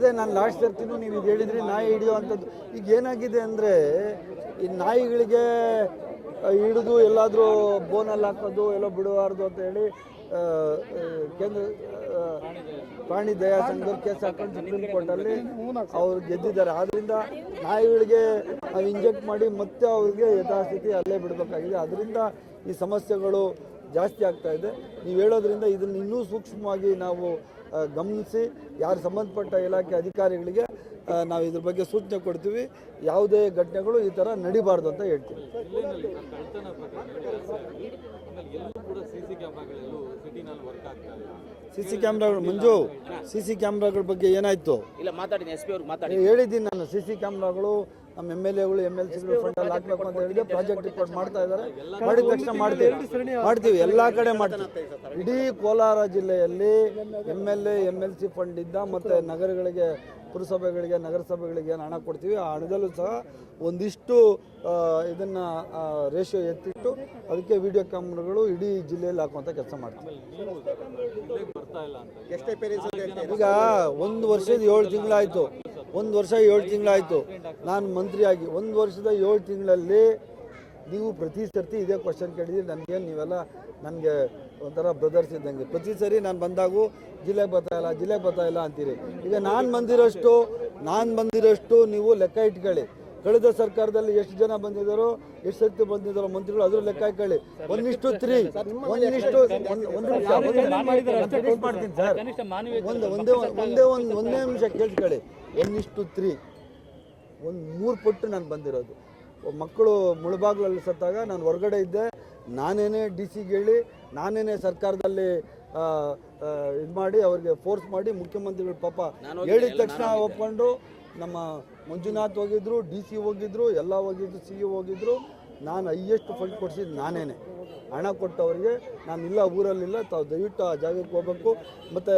ಅದೇ ನಾನು ಲಾಸ್ಟ್ ಸರ್ತಿನೂ ನೀವು ಇದು ಹೇಳಿದ್ರಿ ನಾಯಿ ಹಿಡಿಯುವಂಥದ್ದು ಈಗ ಏನಾಗಿದೆ ಅಂದರೆ, ಈ ನಾಯಿಗಳಿಗೆ ಹಿಡಿದು ಎಲ್ಲಾದರೂ ಬೋನಲ್ಲಿ ಹಾಕೋದು, ಎಲ್ಲೋ ಬಿಡಬಾರ್ದು ಅಂತ ಹೇಳಿ ಕೇಂದ್ರ ಪ್ರಾಣಿ ದಯಾ ಸಂಘದ ಕೇಸ್ ಹಾಕೊಂಡು ಸುಪ್ರೀಂ ಕೋರ್ಟಲ್ಲಿ ಅವ್ರು ಗೆದ್ದಿದ್ದಾರೆ. ಆದ್ದರಿಂದ ನಾಯಿಗಳಿಗೆ ನಾವು ಇಂಜೆಕ್ಟ್ ಮಾಡಿ ಮತ್ತೆ ಅವ್ರಿಗೆ ಯಥಾಸ್ಥಿತಿ ಅಲ್ಲೇ ಬಿಡಬೇಕಾಗಿದೆ. ಅದರಿಂದ ಈ ಸಮಸ್ಯೆಗಳು ಜಾಸ್ತಿ ಆಗ್ತಾ ಇದೆ. ನೀವು ಹೇಳೋದ್ರಿಂದ ಇದನ್ನು ಇನ್ನೂ ಸೂಕ್ಷ್ಮವಾಗಿ ನಾವು ಗಮನಿಸಿ ಯಾರು ಸಂಬಂಧಪಟ್ಟ ಇಲಾಖೆ ಅಧಿಕಾರಿಗಳಿಗೆ ನಾವು ಇದ್ರ ಬಗ್ಗೆ ಸೂಚನೆ ಕೊಡ್ತೀವಿ. ಯಾವುದೇ ಘಟನೆಗಳು ಈ ಥರ ನಡಿಬಾರ್ದು ಅಂತ ಹೇಳ್ತೀವಿ. ಸಿ ಸಿ ಕ್ಯಾಮ್ರಾಗಳು ಮಂಜು ಸಿ ಸಿ ಕ್ಯಾಮ್ರಾಗಳ ಬಗ್ಗೆ ಏನಾಯಿತು? ಹೇಳಿದ್ದೀನಿ ನಾನು ಸಿ ಸಿ ಕ್ಯಾಮ್ರಾಗಳು ನಮ್ಮ ಎಂ ಎಲ್ ಎಗಳು ಎಂ ಎಲ್ ಸಿಗಳು ಫಂಡಲ್ಲಿ ಹಾಕ್ಬೇಕು ಅಂತ ಹೇಳಿದ್ರೆ ಪ್ರಾಜೆಕ್ಟ್ ರಿಪೋರ್ಟ್ ಮಾಡ್ತಾ ಇದ್ದಾರೆ. ಮಾಡಿದ ತಕ್ಷಣ ಮಾಡ್ತೀವಿ. ಮಾಡ್ತೀವಿ. ಎಲ್ಲ ಕಡೆ ಮಾಡ್ತೀವಿ. ಇಡೀ ಕೋಲಾರ ಜಿಲ್ಲೆಯಲ್ಲಿ M L A M L C ಫಂಡಿಂದ ಮತ್ತು ನಗರಗಳಿಗೆ ಪುರಸಭೆಗಳಿಗೆ ನಗರಸಭೆಗಳಿಗೆ ಏನು ಹಣ ಕೊಡ್ತೀವಿ. ಆ ಹಣದಲ್ಲೂ ಸಹ ಒಂದಿಷ್ಟು ಇದನ್ನ ರೇಷಿಯೋ ಎತ್ತಿಟ್ಟು ಅದಕ್ಕೆ ವಿಡಿಯೋ ಕ್ಯಾಮ್ರಾಗಳು ಇಡೀ ಜಿಲ್ಲೆಯಲ್ಲಿ ಹಾಕುವಂಥ ಕೆಲಸ ಮಾಡ್ತೀವಿ. ಜಿಲ್ಲೆಗೆ ಬರ್ತಾ ಇಲ್ಲ ಅಂತ ಈಗ ಒಂದು ವರ್ಷದ ಏಳು ತಿಂಗಳಾಯಿತು. ಒಂದು ವರ್ಷ ಏಳು ತಿಂಗಳಾಯಿತು. ನಾನು ಮಂತ್ರಿಯಾಗಿ ಒಂದು ವರ್ಷದ ಏಳು ತಿಂಗಳಲ್ಲಿ ನೀವು ಪ್ರತಿ ಸರ್ತಿ ಇದೇ ಕ್ವಶನ್ ಕೇಳಿದ್ರಿ ನನಗೇನು ನೀವೆಲ್ಲ ನನಗೆ ಒಂಥರ ಬ್ರದರ್ಸ್ ಇದ್ದಂಗೆ. ಪ್ರತಿ ಸರಿ ನಾನು ಬಂದಾಗೂ ಜಿಲ್ಲೆಗೆ ಬರ್ತಾ ಇಲ್ಲ ಜಿಲ್ಲೆಗೆ ಬರ್ತಾ ಇಲ್ಲ ಅಂತೀರಿ. ಈಗ ನಾನು ಬಂದಿರೋಷ್ಟು ನಾನು ಬಂದಿರೋಷ್ಟು ನೀವು ಲೆಕ್ಕ ಇಟ್ಕೊಳ್ಳಿ. ಕಳೆದ ಸರ್ಕಾರದಲ್ಲಿ ಎಷ್ಟು ಜನ ಬಂದಿದ್ದಾರೋ ಎಷ್ಟು ಸರ್ತಿ ಬಂದಿದ್ದಾರೋ ಮಂತ್ರಿಗಳು ಅದ್ರ ಲೆಕ್ಕ ಇಟ್ಕೊಳ್ಳಿ ಒಂದಿಷ್ಟು ತ್ರೀ ಒಂದಿಷ್ಟು ಒಂದು ಒಂದು ಒಂದು ಒಂದು ಒಂದೇ ನಿಮಿಷ ಕೇಳ್ಕೊಳ್ಳಿ ಒಂದಿಷ್ಟು ತ್ರೀ ಒಂದು ಮೂರು ಪಟ್ಟು ನಾನು ಬಂದಿರೋದು. ಮಕ್ಕಳು ಮುಳುಬಾಗ್ಲಲ್ಲಿ ಸತ್ತಾಗ ನಾನು ಹೊರಗಡೆ ಇದ್ದೆ. ನಾನೇನೇ ಡಿ ಸಿಗೆ ಹೇಳಿ ನಾನೇನೇ ಸರ್ಕಾರದಲ್ಲಿ ಇದು ಮಾಡಿ ಅವ್ರಿಗೆ ಫೋರ್ಸ್ ಮಾಡಿ ಮುಖ್ಯಮಂತ್ರಿಗಳು ಪಾಪ ಹೇಳಿದ ತಕ್ಷಣ ಒಪ್ಕೊಂಡು ನಮ್ಮ ಮಂಜುನಾಥ್ ಹೋಗಿದ್ರು ಡಿ ಸಿ ಹೋಗಿದ್ರು ಎಲ್ಲ ಹೋಗಿದ್ರು ಸಿ ಇ ಹೋಗಿದ್ರು. ನಾನು ಹೈಯೆಸ್ಟ್ ಫಂಡ್ ಕೊಡಿಸಿದ್ದು ನಾನೇನೆ. ಹಣ ಕೊಟ್ಟವರಿಗೆ ನಾನು ಇಲ್ಲ ಊರಲ್ಲಿಲ್ಲ ತಾವು ದಯವಿಟ್ಟು ಆ ಜಾಗಕ್ಕೆ ಹೋಗ್ಬೇಕು. ಮತ್ತು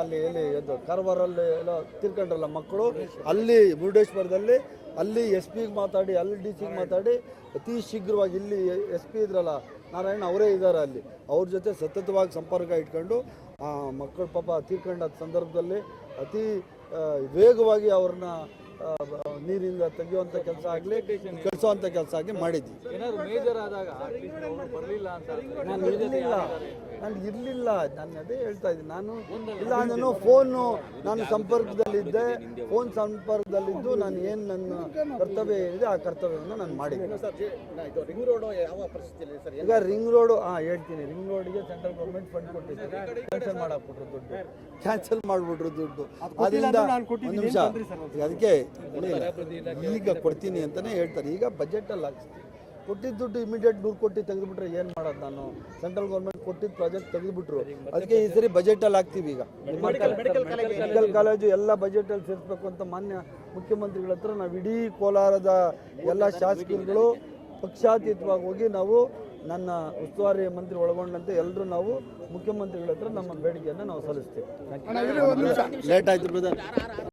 ಅಲ್ಲಿ ಎಲ್ಲಿ ಅದು ಕಾರವಾರಲ್ಲಿ ಎಲ್ಲ ತಿರ್ಕೊಂಡ್ರಲ್ಲ ಮಕ್ಕಳು ಅಲ್ಲಿ ಮುರುಡೇಶ್ವರದಲ್ಲಿ ಅಲ್ಲಿ ಎಸ್ ಪಿಗೆ ಮಾತಾಡಿ ಅಲ್ಲಿ ಡಿ ಸಿಗೆ ಮಾತಾಡಿ ಅತಿ ಶೀಘ್ರವಾಗಿ ಇಲ್ಲಿ ಎಸ್ ಪಿ ಇದ್ರಲ್ಲ ನಾರಾಯಣ ಅವರೇ ಇದ್ದಾರೆ ಅಲ್ಲಿ. ಅವ್ರ ಜೊತೆ ಸತತವಾಗಿ ಸಂಪರ್ಕ ಇಟ್ಕೊಂಡು ಆ ಮಕ್ಕಳು ಪಾಪ ತೀರ್ಕೊಂಡ ಸಂದರ್ಭದಲ್ಲಿ ಅತಿ ವೇಗವಾಗಿ ಅವ್ರನ್ನ ನೀರಿಂದ ತೆಗೆಯುವಂಥ ಕೆಲಸ ಆಗಲಿ ಕಳಿಸುವಂತ ಕೆಲಸ ಆಗಲಿ ಮಾಡಿದ್ವಿ. ನಾನು ಇರಲಿಲ್ಲ. ನಾನು ಅದೇ ಹೇಳ್ತಾ ಇದ್ದೀನಿ. ನಾನು ಇಲ್ಲ ನಾನು ಫೋನು ನಾನು ಸಂಪರ್ಕದಲ್ಲಿದ್ದೆ. ಫೋನ್ ಸಂಪರ್ಕದಲ್ಲಿದ್ದು ನಾನು ಏನು ನನ್ನ ಕರ್ತವ್ಯ ಏನಿದೆ ಆ ಕರ್ತವ್ಯವನ್ನು ನಾನು ಮಾಡಿದ್ದೀನಿ ರಿಂಗ್ ರೋಡ್ ಯಾವ ಪರಿಸ್ಥಿತಿಯಲ್ಲಿ ಸರ್ ಈಗ ರಿಂಗ್ ರೋಡು ಹಾಂ ಹೇಳ್ತೀನಿ. ರಿಂಗ್ ರೋಡಿಗೆ ಸೆಂಟ್ರಲ್ ಗೌರ್ಮೆಂಟ್ ಫಂಡ್ ಕೊಟ್ಟಿದ್ದೆ ಕ್ಯಾನ್ಸಲ್ ಮಾಡಾಕ್ಬಿಟ್ರು ದುಡ್ಡು. ಕ್ಯಾನ್ಸಲ್ ಮಾಡಿಬಿಟ್ರು ದುಡ್ಡು. ಅದರಿಂದ ಒಂದು ನಿಮಿಷ. ಅದಕ್ಕೆ ಈಗ ಕೊಡ್ತೀನಿ. ಅಂತಲೇ ಹೇಳ್ತಾರೆ. ಈಗ ಬಜೆಟಲ್ಲಿ ಹಾಕ್ಸ್ತೀನಿ ಕೊಟ್ಟಿದ್ದ ದುಡ್ಡು ಇಮಿಡಿಯೇಟ್ ನೂರು ಕೋಟಿ ತೆಗೆದುಬಿಟ್ರೆ ಏನು ಮಾಡೋದು ನಾನು? ಸೆಂಟ್ರಲ್ ಗೌರ್ಮೆಂಟ್ ಕೊಟ್ಟಿದ್ದ ಪ್ರಾಜೆಕ್ಟ್ ತೆಗೆದುಬಿಟ್ರು. ಅದಕ್ಕೆ ಈ ಸರಿ ಬಜೆಟಲ್ಲಿ ಹಾಕ್ತೀವಿ ಈಗ. ಮೆಡಿಕಲ್ ಕಾಲೇಜು ಎಲ್ಲ ಬಜೆಟಲ್ಲಿ ಸೇರಿಸ್ಬೇಕು ಅಂತ ಮಾನ್ಯ ಮುಖ್ಯಮಂತ್ರಿಗಳ ಹತ್ರ ನಾವು ಇಡೀ ಕೋಲಾರದ ಎಲ್ಲ ಶಾಸಕರುಗಳು ಪಕ್ಷಾತೀತವಾಗಿ ಹೋಗಿ ನಾವು ನನ್ನ ಉಸ್ತುವಾರಿ ಮಂತ್ರಿ ಒಳಗೊಂಡಂತೆ ಎಲ್ಲರೂ ನಾವು ಮುಖ್ಯಮಂತ್ರಿಗಳ ಹತ್ರ ನಮ್ಮ ಬೇಡಿಕೆಯನ್ನು ನಾವು ಸಲ್ಲಿಸ್ತೇವೆ. ಲೇಟ್ ಆಯ್ತು ಬ್ರದರ್